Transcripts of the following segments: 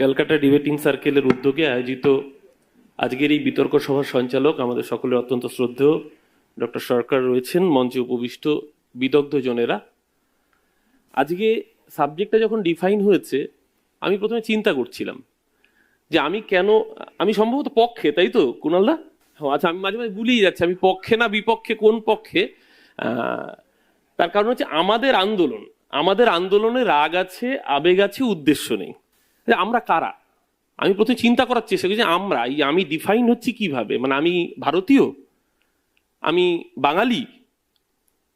Calcutta debating সার্কেলের উদ্যোগে আয়োজিত আজকের এই বিতর্ক সভার সঞ্চালক আমাদের সকলের অত্যন্ত শ্রদ্ধেয় ডক্টর সরকার রয়েছেন, মঞ্চে উপবিষ্ট বিদগ্ধ জনেরা। আজকে সাবজেক্টটা যখন ডিফাইন হয়েছে, আমি প্রথমে চিন্তা করছিলাম যে আমি কেন, আমি সম্ভবত পক্ষে, তাই তো কুণালদা আচ্ছা আমি মাঝে মাঝে ভুলিয়ে যাচ্ছি, আমি পক্ষে না বিপক্ষে, কোন পক্ষে? তার কারণ হচ্ছে আমাদের আন্দোলন, আমাদের আন্দোলনে রাগ আছে, আবেগ আছে, উদ্দেশ্য নেই। যে আমরা কারা? আমি প্রথমে চিন্তা করার চেষ্টা করি যে আমরা, এই আমি ডিফাইন হচ্ছি কীভাবে? মানে আমি ভারতীয়? আমি বাঙালি?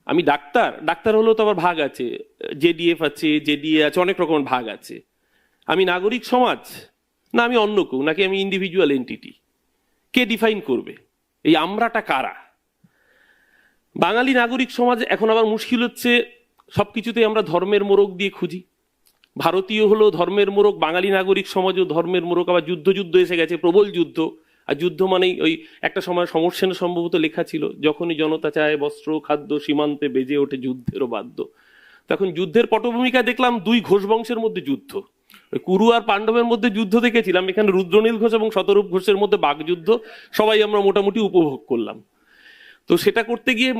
আমি ডাক্তার? ডাক্তার হলেও তো আবার ভাগ আছে। জেডিএফ আছে জেডিএ আছে, অনেক রকমের ভাগ আছে। আমি নাগরিক সমাজ? না, আমি অন্য কেউ, নাকি আমি ইন্ডিভিজুয়াল এন্টিটি কে ডিফাইন করবে? এই আমরাটা কারা? বাঙালি নাগরিক সমাজ এখন আবার মুশকিল হচ্ছে সব কিছুতেই আমরা ধর্মের মোড়ক দিয়ে খুঁজি। ভারতীয় হলো ধর্মের মোড়ক, বাঙালি নাগরিক সমাজও ধর্মের মোড়ক, আবার যুদ্ধ যুদ্ধ এসে গেছে, প্রবল যুদ্ধ। আর যুদ্ধ মানেই ওই একটা সময় সমর্ষণে সম্ভবত লেখা ছিল, যখনই জনতা চায় বস্ত্র, খাদ্য সীমান্তে বেজে ওঠে যুদ্ধেরও বাদ্য। তখন যুদ্ধের পটভূমিকা দেখলাম দুই ঘোষ বংশের মধ্যে যুদ্ধ। কুরু আর পাণ্ডবের মধ্যে যুদ্ধ দেখেছিলাম, এখানে রুদ্রনীল ঘোষ এবং শতরূপ ঘোষের মধ্যে বাগযুদ্ধ সবাই আমরা মোটামুটি উপভোগ করলাম। তো সেটা করতে গিয়ে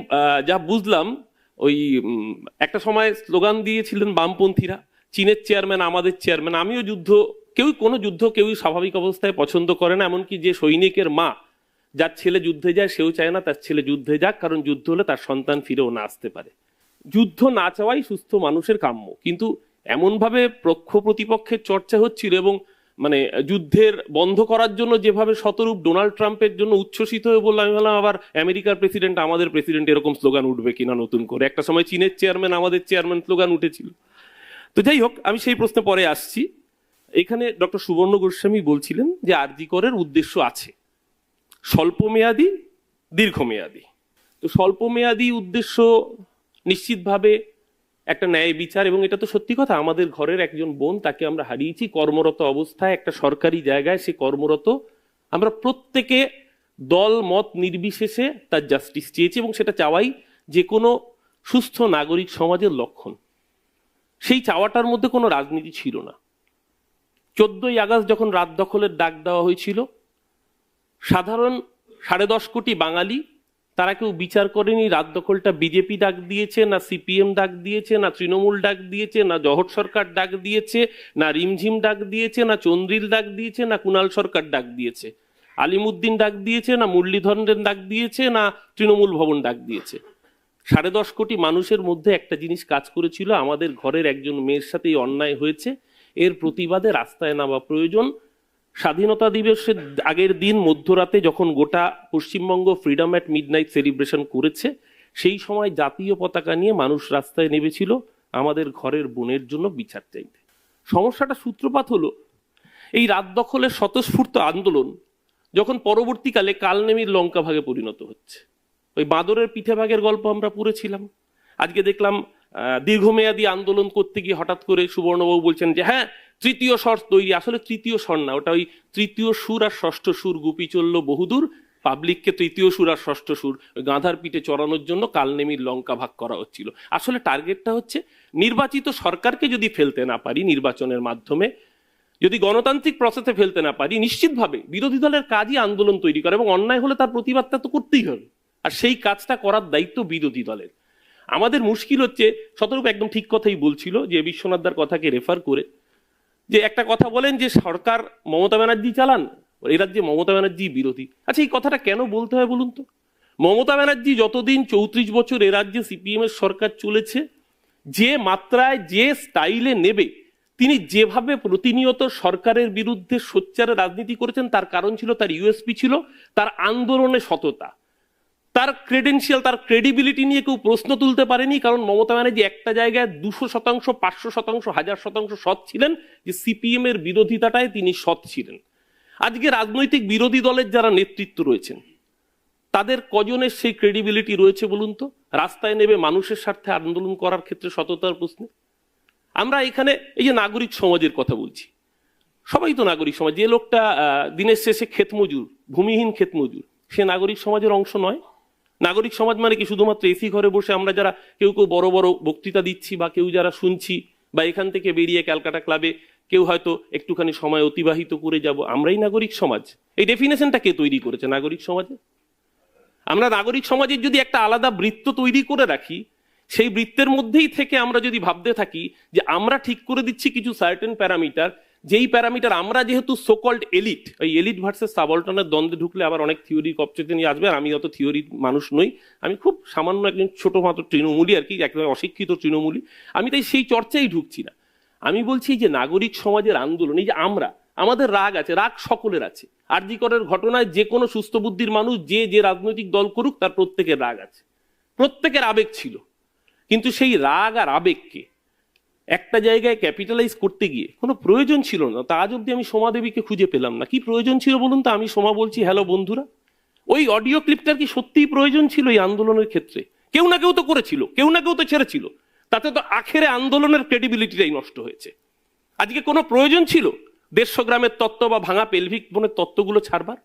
যা বুঝলাম, ওই একটা সময় স্লোগান দিয়েছিলেন বামপন্থীরা চীনের চেয়ারম্যান, আমাদের চেয়ারম্যান, আমিও যুদ্ধ কেউ কোনো যুদ্ধ কেউই স্বাভাবিক অবস্থায় পছন্দ করে না, এমনকি যে সৈনিকের মা, যার ছেলে যুদ্ধে যায়, সেও চায় না তার ছেলে যুদ্ধে যাক, কারণ যুদ্ধ হলে তার সন্তান ফিরেও না আসতে পারে। যুদ্ধ না চাওয়াই সুস্থ মানুষের কাম্য, কিন্তু এমনভাবে পক্ষ প্রতিপক্ষের চর্চা হচ্ছিল এবং মানে যুদ্ধের বন্ধ করার জন্য যেভাবে শতরূপ ডোনাল্ড ট্রাম্পের জন্য উচ্ছ্বসিত হয়ে বললাম, আমি বললাম আবার আমেরিকার প্রেসিডেন্ট, আমাদের প্রেসিডেন্ট এরকম স্লোগান উঠবে কিনা নতুন করে। একটা সময় চীনের চেয়ারম্যান, আমাদের চেয়ারম্যান স্লোগান উঠেছিল। তো যাই হোক, আমি সেই প্রশ্নে পরে আসছি। এখানে ডক্টর সুবর্ণ গোস্বামী বলছিলেন যে আরজি করের উদ্দেশ্য আছে। স্বল্পমেয়াদী, দীর্ঘমেয়াদী। তো স্বল্পমেয়াদী উদ্দেশ্য নিশ্চিতভাবে একটা ন্যায় বিচার, এবং এটা তো সত্যি কথা, আমাদের ঘরের একজন বোন তাকে আমরা হারিয়েছি, কর্মরত অবস্থায় একটা সরকারি জায়গায় সে কর্মরত। আমরা প্রত্যেকে দল, মত নির্বিশেষে তার জাস্টিস চেয়েছি, এবং সেটা চাওয়াই যে কোনো সুস্থ নাগরিক সমাজের লক্ষণ। সেই চাওয়াটার মধ্যে কোনো রাজনীতি ছিল না। চোদ্দই আগস্ট যখন রাত দখলের ডাক দেওয়া হয়েছিল, সাধারণ সাড়ে দশ কোটি বাঙালি, তারা কেউ বিচার করেনি রাত দখলটা বিজেপি ডাক দিয়েছে, না সিপিএম ডাক দিয়েছে, না তৃণমূল ডাক দিয়েছে, না জহর সরকার ডাক দিয়েছে, না রিমঝিম ডাক দিয়েছে, না চন্দ্রিল ডাক দিয়েছে, না কুণাল সরকার ডাক দিয়েছে। আলিমুদ্দিন ডাক দিয়েছে, না মুরলীধরের ডাক দিয়েছে, না তৃণমূল ভবন ডাক দিয়েছে। সাড়ে দশ কোটি মানুষের মধ্যে একটা জিনিস কাজ করেছিল, আমাদের ঘরের একজন মেয়ের সাথে এই অন্যায় হয়েছে। এর প্রতিবাদে রাস্তায় নামা প্রয়োজন। স্বাধীনতা দিবসের আগের দিন মধ্যরাতে যখন গোটা Paschimbanga freedom at midnight celebration করেছে, সেই সময় জাতীয় পতাকা নিয়ে মানুষ রাস্তায় নেমেছিল আমাদের ঘরের বোনের জন্য বিচার চাইতে। সমস্যাটা সূত্রপাত হলো, এই রাত দখলের স্বতঃস্ফূর্ত আন্দোলন যখন পরবর্তীকালে কালনেমির লঙ্কা ভাগে পরিণত হচ্ছে। ওই বাঁদরের পিঠে ভাগের গল্প আমরা পড়েছিলাম। আজকে দেখলাম দীর্ঘমেয়াদী আন্দোলন করতে গিয়ে হঠাৎ করে সুবর্ণবাবু বলছেন যে হ্যাঁ তৃতীয় স্বর তৈরি। আসলে তৃতীয় স্বর না, ওটা ওই তৃতীয় সুর আর ষষ্ঠ সুর, গুপি চলল বহুদূর। পাবলিককে তৃতীয় সুর আর ষষ্ঠ সুর গাধার পিঠে চড়ানোর জন্য কালনেমির লঙ্কা ভাগ করা হচ্ছিল। আসলে টার্গেটটা হচ্ছে, নির্বাচিত সরকারকে যদি ফেলতে না পারি নির্বাচনের মাধ্যমে, যদি গণতান্ত্রিক প্রসেসে ফেলতে না পারি, নিশ্চিতভাবে বিরোধী দলের কাজই আন্দোলন তৈরি করে এবং অন্যায় হলে তার প্রতিবাদটা তো করতেই হবে। আর সেই কাজটা করার দায়িত্ব বিরোধী দলের। আমাদের মুশকিল হচ্ছে, শতরূপ একদম ঠিক কথাই বলছিল যে বিশ্বনাথদার কথাকে রেফার করে, যে একটা কথা বলেন যে সরকার মমতা ব্যানার্জি চালান এ রাজ্যে মমতা ব্যানার্জি বিরোধী। আচ্ছা এই কথাটা কেন বলতে হয় বলুন তো? মমতা ব্যানার্জি যতদিন চৌত্রিশ বছর এ রাজ্যে সিপিএম এর সরকার চলেছে, যে মাত্রায়, যে স্টাইলে নেবে, তিনি যেভাবে প্রতিনিয়ত সরকারের বিরুদ্ধে সোচ্চারে রাজনীতি করেছেন, তার কারণ ছিল, তার ইউএসপি ছিল, তার আন্দোলনে সততা। তার ক্রেডেন্সিয়াল তার ক্রেডিবিলিটি নিয়ে কেউ প্রশ্ন তুলতে পারেনি, কারণ মমতা ব্যানার্জি একটা জায়গায় দুশো শতাংশ, পাঁচশো শতাংশ, হাজার শতাংশ সৎ ছিলেন, যে সিপিএম এর বিরোধিতাটায় তিনি সৎ ছিলেন। আজকে রাজনৈতিক বিরোধী দলের যারা নেতৃত্ব রয়েছেন, তাদের কজনের সেই ক্রেডিবিলিটি রয়েছে বলুন তো? রাস্তায় নেবে মানুষের স্বার্থে আন্দোলন করার ক্ষেত্রে সততার প্রশ্নে? আমরা এখানে এই যে নাগরিক সমাজের কথা বলছি, সবাই তো নাগরিক সমাজ, যে লোকটা দিনের শেষে ক্ষেত মজুর ভূমিহীন ক্ষেত মজুর সে নাগরিক সমাজের অংশ নয়। নাগরিক সমাজ মানে কি? শুধুমাত্র এসি ঘরে বসে আমরা যারা কেউ কেউ বড় বড় বক্তৃতা দিচ্ছি বা কেউ যারা শুনছি বা এখান থেকে বেরিয়ে ক্যালকাটা ক্লাবে কেউ হয়তো একটুখানি সময় অতিবাহিত করে যাব, আমরাই নাগরিক সমাজ। এই ডেফিনেশনটা কে তৈরি করেছে নাগরিক সমাজে? আমরা নাগরিক সমাজের যদি একটা আলাদা বৃত্ত তৈরি করে রাখি, সেই বৃত্তের মধ্যেই থেকে আমরা যদি ভাবতে থাকি যে আমরা ঠিক করে দিচ্ছি কিছু সার্টেন প্যারামিটার যেই প্যারামিটার, আমরা যেহেতু সোকল্ড এলিট ওই এলিট ভার্সেস সাবল্টনের দ্বন্দ্বে ঢুকলে আবার অনেক থিওরি কপচেতে নিয়ে আসবে, আর আমি অত থিওরি মানুষ নই। আমি খুব সামান্য একজন ছোট মাত্র তৃণমূলী আর কি, একেবারে অশিক্ষিত তৃণমূলী আমি তাই সেই চর্চাই ঢুকছি না। আমি বলছি যে নাগরিক সমাজের আন্দোলন, এই যে আমরা, আমাদের রাগ আছে, রাগ সকলের আছে। আরজিকরের ঘটনায় যে কোনো সুস্থ বুদ্ধির মানুষ যে যে রাজনৈতিক দল করুক, তার প্রত্যেকের রাগ আছে। প্রত্যেকের আবেগ ছিল। কিন্তু সেই রাগ আর আবেগকে একটা জায়গায় ক্যাপিটালাইজ করতে গিয়ে কোনো প্রয়োজন ছিল না। তা আজ অব্দি আমি সোমাদেবীকে খুঁজে পেলাম না। কি প্রয়োজন ছিল বলুন তো? আমি সোমা বলছি, হ্যালো বন্ধুরা, ওই অডিও ক্লিপটার কি সত্যিই প্রয়োজন ছিল এই আন্দোলনের ক্ষেত্রে? কেউ না কেউ তো করেছিল, কেউ না কেউ তো ছেড়েছিল। তাতে তো আখেরে আন্দোলনের ক্রেডিবিলিটিটাই নষ্ট হয়েছে। আজকে কোনো প্রয়োজন ছিল? দেড়শো গ্রামের তত্ত্ব বা ভাঙা পেলভিক বনের তত্ত্বগুলো ছাড়বার?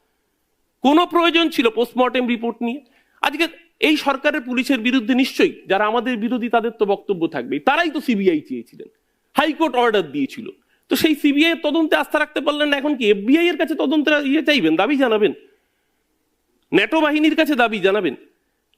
কোনো প্রয়োজন ছিল পোস্টমর্টেম রিপোর্ট নিয়ে? আজকে এই সরকারের পুলিশের বিরুদ্ধে নিশ্চয়ই যারা আমাদের বিরোধী তাদের তো বক্তব্য থাকবে তারাই তো সিবিআই চেয়েছিলেন। হাইকোর্ট অর্ডার দিয়েছিল। তো সেই সিবিআই এর তদন্তে আস্থা রাখতে পারলেন না, এখন কি এফবিআই এর কাছে তদন্তের ইয়ে চাইবেন, দাবি জানাবেন? ন্যাটো বাহিনীর কাছে দাবি জানাবেন?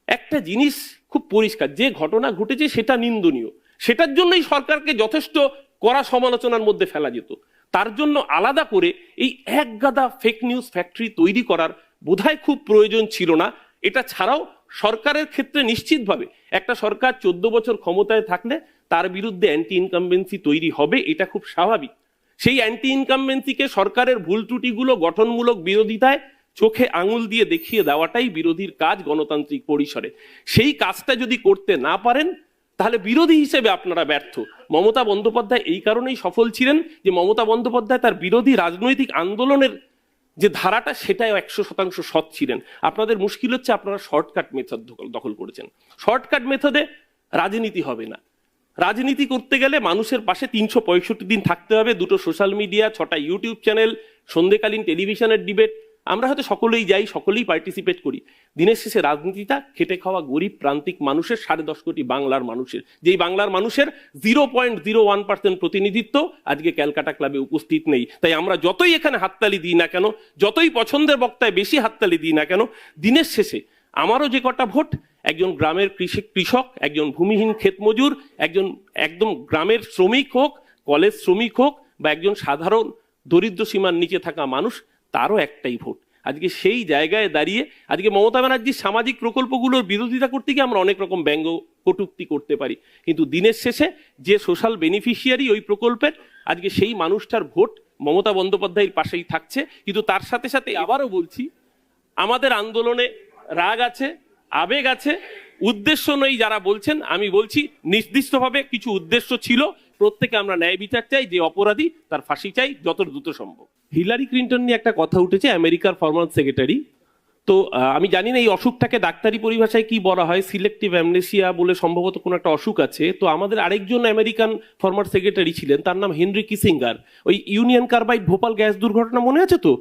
একটা জিনিস খুব পরিষ্কার, যে ঘটনা ঘটেছে সেটা নিন্দনীয়। সেটার জন্যই সরকারকে যথেষ্ট কড়া সমালোচনার মধ্যে ফেলা যেত। তার জন্য আলাদা করে এই এক গাদা ফেক নিউজ ফ্যাক্টরি তৈরি করার বোধহয় খুব প্রয়োজন ছিল না। এটা ছাড়াও সরকারের ক্ষেত্রে নিশ্চিতভাবে একটা সরকার চোদ্দ বছর ক্ষমতায় থাকলে তার বিরুদ্ধে অ্যান্টি ইনকামবেন্সি তৈরি হবে, এটা খুব স্বাভাবিক। সেই অ্যান্টি ইনকামবেন্সিকে সরকারের ভুল ত্রুটিগুলো, গঠনমূলক বিরোধিতায় চোখে আঙুল দিয়ে দেখিয়ে দেওয়াটাই বিরোধীর কাজ গণতান্ত্রিক পরিসরে। সেই কাজটা যদি করতে না পারেন, তাহলে বিরোধী হিসেবে আপনারা ব্যর্থ। মমতা বন্দ্যোপাধ্যায় এই কারণেই সফল ছিলেন যে মমতা বন্দ্যোপাধ্যায় তার বিরোধী রাজনৈতিক আন্দোলনের যে ধারাটা সেটাই একশো শতাংশ সৎ ছিলেন। আপনাদের মুশকিল হচ্ছে আপনারা শর্টকাট মেথড দখল করেছেন। শর্টকাট মেথডে রাজনীতি হবে না। রাজনীতি করতে গেলে মানুষের পাশে তিনশো পঁয়ষট্টি দিন থাকতে হবে। দুটো সোশ্যাল মিডিয়া ছটা ইউটিউব চ্যানেল সন্ধ্যেকালীন টেলিভিশনের ডিবেট আমরা হয়তো সকলেই যাই, সকলেই পার্টিসিপেট করি। দিনের শেষে রাজনীতিটা খেটে খাওয়া গরিব প্রান্তিক মানুষের, সাড়ে দশ কোটি বাংলার মানুষের। যেই বাংলার মানুষের zero point zero one percent প্রতিনিধিত্ব আজকে ক্যালকাটা ক্লাবে উপস্থিত নেই। তাই আমরা যতই এখানে হাততালি দিই না কেন, যতই পছন্দের বক্তায় বেশি হাততালি দিই না কেন, দিনের শেষে আমারও যে কটা ভোট, একজন গ্রামের কৃষি কৃষক, একজন ভূমিহীন ক্ষেতমজুর একজন একদম গ্রামের শ্রমিক হোক, কলেজ শ্রমিক হোক বা একজন সাধারণ দরিদ্র সীমার নিচে থাকা মানুষ তারও একটাই ভোট। আজকে সেই জায়গায় দাঁড়িয়ে আজকে মমতা ব্যানার্জির সামাজিক প্রকল্পগুলোর বিরোধিতা করতে গিয়ে আমরা অনেক রকম ব্যঙ্গ কটুক্তি করতে পারি। কিন্তু দিনের শেষে যে সোশ্যাল বেনিফিশিয়ারি ওই প্রকল্পের, আজকে সেই মানুষটার ভোট মমতা বন্দ্যোপাধ্যায়ের পাশেই থাকছে। কিন্তু তার সাথে সাথে আবারও বলছি, আমাদের আন্দোলনে রাগ আছে, আবেগ আছে। উদ্দেশ্য নই যারা বলছেন, আমি বলছি নির্দিষ্টভাবে কিছু উদ্দেশ্য ছিল। প্রত্যেকে আমরা ন্যায় বিচার চাই, যে অপরাধী তার ফাঁসি চাই, যত দ্রুত সম্ভব। হিলারি ক্লিন্টন নিয়ে একটা কথা উঠেছে, আমেরিকার ফরমার সেক্রেটারি তো আমি জানি না এই অসুখটাকে ডাক্তারি পরিভাষায় কি বলা হয় সিলেক্টিভ অ্যামনেশিয়া বলে সম্ভবত কোনো একটা অসুখ আছে। তো আমাদের আরেকজন আমেরিকান ফর্মার সেক্রেটারি ছিলেন, তার নাম হেনরি কিসিঙ্গার। ওই ইউনিয়ন কার্বাইড ভোপাল গ্যাস দুর্ঘটনা মনে আছে তো?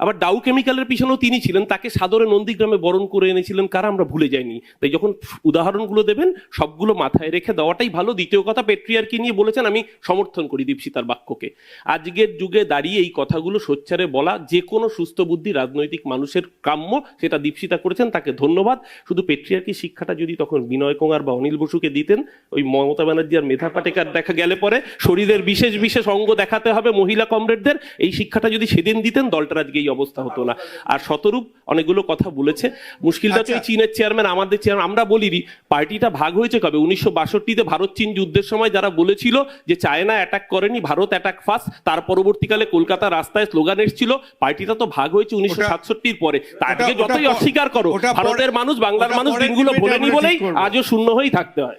আবার ডাউ কেমিক্যালের পিছনেও তিনি ছিলেন, তাকে সাদরে নন্দীগ্রামে বরণ করে এনেছিলেন কারা আমরা ভুলে যাইনি। তাই যখন উদাহরণগুলো দেবেন, সবগুলো মাথায় রেখে দেওয়াটাই ভালো। দ্বিতীয় কথা, পেট্রিয়ারকে নিয়ে বলেছেন, আমি সমর্থন করি দীপশিতার বাক্যকে। আজকের যুগে দাঁড়িয়ে এই কথাগুলো সোচ্চারে বলা যে কোনো সুস্থ বুদ্ধি রাজনৈতিক মানুষের কাম্য, সেটা দীপসিতা করেছেন, তাকে ধন্যবাদ। শুধু পেট্রিয়ার্কি শিক্ষাটা যদি তখন বিনয় কুমার বা অনিল বসুকে দিতেন, ওই মমতা ব্যানার্জি আর মেধা পাটেকার দেখা গেলে পরে শরীরের বিশেষ বিশেষ অঙ্গ দেখাতে হবে মহিলা কমরেডদের। এই শিক্ষাটা যদি সেদিন দিতেন দলটার আজকে এই অবস্থা হতো না। আর শতরূপ অনেকগুলো কথা বলেছে। মুশকিলটা তো এই আচ্ছা। চীনের চেয়ারম্যান আমাদের চেয়ারম্যান আমরা বলিনি পার্টিটা ভাগ হয়েছে কবে? উনিশশো বাষট্টিতে ভারত চীন যুদ্ধের সময় যারা বলেছিল যে চায়না অ্যাটাক করেনি ভারত অ্যাটাক ফার্স্ট তার পরবর্তীকালে কলকাতা রাস্তায় স্লোগান এসেছিল পার্টিটা তো ভাগ হয়েছে উনিশশো সাতষট্টির পরে। তা আজকে ওটা- ওটা যতই অস্বীকার করো ভারতের মানুষ বাংলার মানুষ দিনগুলো ভোলেনি বলেই আজও শূন্য হয়েই থাকতে হয়।